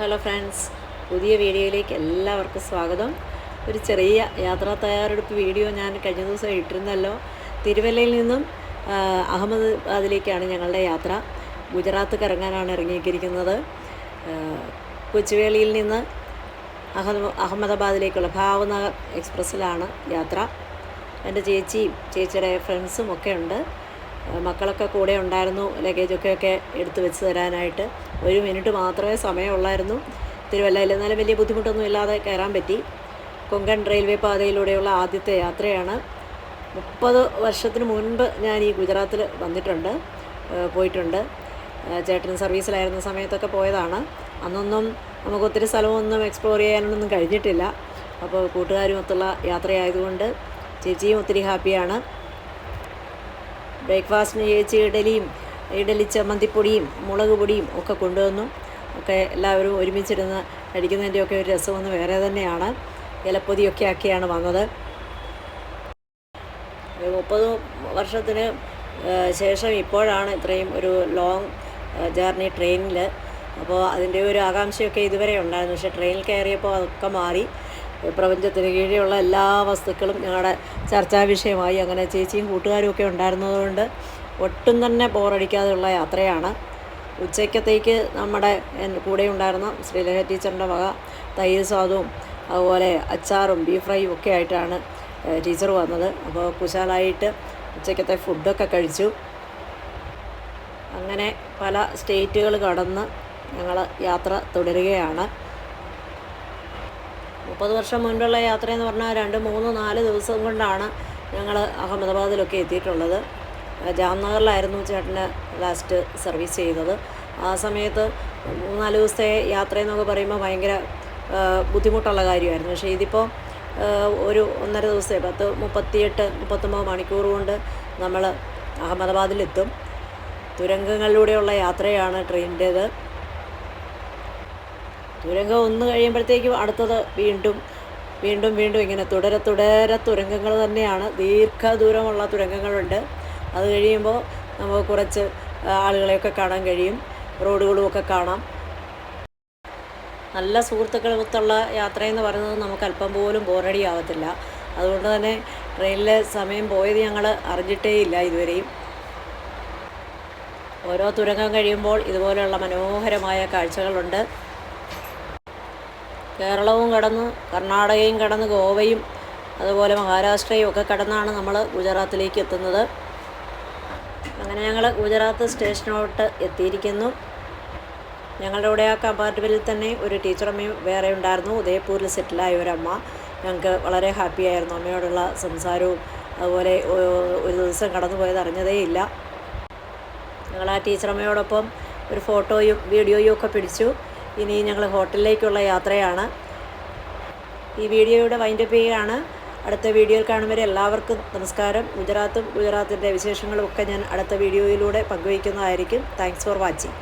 Hello friends പുതിയ വീഡിയോയിലേക്ക് എല്ലാവർക്കും സ്വാഗതം. ഒരു ചെറിയ യാത്രാ തയ്യാറെടുപ്പ് വീഡിയോ ഞാൻ കഴിഞ്ഞ ദിവസം ഇട്ടിരുന്നല്ലോ. തിരുവല്ലയിൽ നിന്നും അഹമ്മദാബാദിലേക്കാണ് ഞങ്ങളുടെ യാത്ര. ഗുജറാത്ത് കറങ്ങാനാണ് ഇറങ്ങിയിരിക്കുന്നത്. കൊച്ചുവേളിയിൽ നിന്ന് അഹമ്മ അഹമ്മദാബാദിലേക്കുള്ള ഭാവനഗർ എക്സ്പ്രസ്സിലാണ് യാത്ര. എന്റെ ചേച്ചിയും ചേച്ചിയുടെ ഫ്രണ്ട്സും ഒക്കെ ഉണ്ട്. മക്കളൊക്കെ കൂടെ ഉണ്ടായിരുന്നു ലഗേജൊക്കെ ഒക്കെ എടുത്തു വെച്ച് തരാനായിട്ട്. ഒരു മിനിറ്റ് മാത്രമേ സമയമുള്ളായിരുന്നു. തിരുവല്ലയിൽ എന്നാലും വലിയ ബുദ്ധിമുട്ടൊന്നും ഇല്ലാതെ കയറാൻ പറ്റി. കൊങ്കൺ റെയിൽവേ പാതയിലൂടെയുള്ള ആദ്യത്തെ യാത്രയാണ്. മുപ്പത് വർഷത്തിന് മുൻപ് ഞാൻ ഈ ഗുജറാത്തിൽ വന്നിട്ടുണ്ട് പോയിട്ടുണ്ട്. ചേട്ടൻ സർവീസിലായിരുന്ന സമയത്തൊക്കെ പോയതാണ്. അന്നൊന്നും നമുക്ക് ഒത്തിരി സ്ഥലമൊന്നും എക്സ്പ്ലോർ ചെയ്യാനൊന്നും കഴിഞ്ഞിട്ടില്ല. അപ്പോൾ കൂട്ടുകാരുമൊത്തുള്ള യാത്രയായതുകൊണ്ട് ചേച്ചിയും ഒത്തിരി ഹാപ്പിയാണ്. ബ്രേക്ക്ഫാസ്റ്റിന് ചേച്ചി ഇഡലിയും ഇഡലി ചമ്മന്തിപ്പൊടിയും മുളക് പൊടിയും ഒക്കെ കൊണ്ടുവന്നു. ഒക്കെ എല്ലാവരും ഒരുമിച്ചിരുന്ന് കഴിക്കുന്നതിന്റെയൊക്കെ ഒരു രസമൊന്ന് വേറെ തന്നെയാണ്. ഇലപ്പൊതിയൊക്കെ ആക്കിയാണ് വന്നത്. മുപ്പത് വർഷത്തിന് ശേഷം ഇപ്പോഴാണ് ഇത്രയും ഒരു ലോങ് ജേർണി ട്രെയിനിൽ അപ്പോൾ അതിന്റെ ഒരു ആകാംക്ഷയൊക്കെ ഇതുവരെ ഉണ്ടായിരുന്നു. പക്ഷേ ട്രെയിനിൽ കയറിയപ്പോൾ അതൊക്കെ മാറി. പ്രപഞ്ചത്തിന് കീഴെയുള്ള എല്ലാ വസ്തുക്കളും ഞങ്ങളുടെ ചർച്ചാ വിഷയമായി. അങ്ങനെ ചേച്ചിയും കൂട്ടുകാരും ഒക്കെ ഉണ്ടായിരുന്നതുകൊണ്ട് ഒട്ടും തന്നെ ബോറടിക്കാതെയുള്ള യാത്രയാണ്. ഉച്ചയ്ക്കത്തേക്ക് നമ്മുടെ കൂടെ ഉണ്ടായിരുന്ന ശ്രീലേഖ ടീച്ചറിന്റെ വക തൈര് സ്വാദവും അതുപോലെ അച്ചാറും ബീഫ് ഫ്രൈയും ഒക്കെ ആയിട്ടാണ് ടീച്ചർ വന്നത്. അപ്പോൾ കുശാലായിട്ട് ഉച്ചയ്ക്കത്തെ ഫുഡൊക്കെ കഴിച്ചു. അങ്ങനെ പല സ്റ്റേറ്റുകൾ കടന്ന് ഞങ്ങൾ യാത്ര തുടരുകയാണ്. മുപ്പത് വർഷം മുൻപുള്ള യാത്രയെന്ന് പറഞ്ഞാൽ രണ്ട് മൂന്ന് നാല് ദിവസം കൊണ്ടാണ് ഞങ്ങൾ അഹമ്മദാബാദിലൊക്കെ എത്തിയിട്ടുള്ളത്. ജാംനഗറിലായിരുന്നു ചേട്ടന്റെ ലാസ്റ്റ് സർവീസ് ചെയ്തത്. ആ സമയത്ത് മൂന്നാൽ ദിവസത്തെ യാത്രയെന്നൊക്കെ പറയുമ്പോൾ ഭയങ്കര ബുദ്ധിമുട്ടുള്ള കാര്യമായിരുന്നു. പക്ഷേ ഇതിപ്പോൾ ഒരു ഒന്നര ദിവസത്തെ പത്ത് മുപ്പത്തിയെട്ട് മുപ്പത്തൊമ്പത് മണിക്കൂർ കൊണ്ട് നമ്മൾ അഹമ്മദാബാദിലെത്തും. തുരങ്കങ്ങളിലൂടെയുള്ള യാത്രയാണ് ട്രെയിനിന്റേത്. തുരങ്കം ഒന്ന് കഴിയുമ്പോഴത്തേക്കും അടുത്തത് വീണ്ടും വീണ്ടും വീണ്ടും ഇങ്ങനെ തുടരെ തുടരെ തുരങ്കങ്ങൾ തന്നെയാണ്. ദീർഘദൂരമുള്ള തുരങ്കങ്ങളുണ്ട്. അത് കഴിയുമ്പോൾ നമുക്ക് കുറച്ച് ആളുകളെയൊക്കെ കാണാൻ കഴിയും. റോഡുകളും ഒക്കെ കാണാം. നല്ല സുഹൃത്തുക്കളൊത്തുള്ള യാത്രയെന്ന് പറയുന്നത് നമുക്ക് അല്പം പോലും ബോറടി ആവത്തില്ല. അതുകൊണ്ട് തന്നെ ട്രെയിനിലെ സമയം പോയത് ഞങ്ങൾ അറിഞ്ഞിട്ടേ ഇല്ല ഇതുവരെയും. ഓരോ തുരങ്കം കഴിയുമ്പോൾ ഇതുപോലെയുള്ള മനോഹരമായ കാഴ്ചകളുണ്ട്. കേരളവും കടന്ന് കർണാടകയും കടന്ന് ഗോവയും അതുപോലെ മഹാരാഷ്ട്രയും ഒക്കെ കടന്നാണ് നമ്മൾ ഗുജറാത്തിലേക്ക് എത്തുന്നത്. അങ്ങനെ ഞങ്ങൾ ഗുജറാത്ത് സ്റ്റേഷനോട്ട് എത്തിയിരിക്കുന്നു. ഞങ്ങളുടെ കൂടെ ആ കമ്പാർട്ട്മെന്റിൽ തന്നെ ഒരു ടീച്ചറമ്മയും വേറെ ഉണ്ടായിരുന്നു. ഉദയപൂരിൽ സെറ്റിലായ ഒരമ്മ. ഞങ്ങൾക്ക് വളരെ ഹാപ്പി ആയിരുന്നു. അമ്മയോടുള്ള സംസാരവും അതുപോലെ ഒരു ദിവസം കടന്നു പോയത് അറിഞ്ഞതേയില്ല ഞങ്ങൾ ആ ടീച്ചറമ്മയോടൊപ്പം ഒരു ഫോട്ടോയും വീഡിയോയും ഒക്കെ പിടിച്ചു. ഇനി ഞങ്ങൾ ഹോട്ടലിലേക്കുള്ള യാത്രയാണ്. ഈ വീഡിയോയുടെ വൈൻഡപ്പ് ചെയ്യുകയാണ്. അടുത്ത വീഡിയോയിൽ കാണുന്നവരെ എല്ലാവർക്കും നമസ്കാരം. ഗുജറാത്തും ഗുജറാത്തിന്റെ വിശേഷങ്ങളും ഒക്കെ ഞാൻ അടുത്ത വീഡിയോയിലൂടെ പങ്കുവയ്ക്കുന്നതായിരിക്കും. Thanks for watching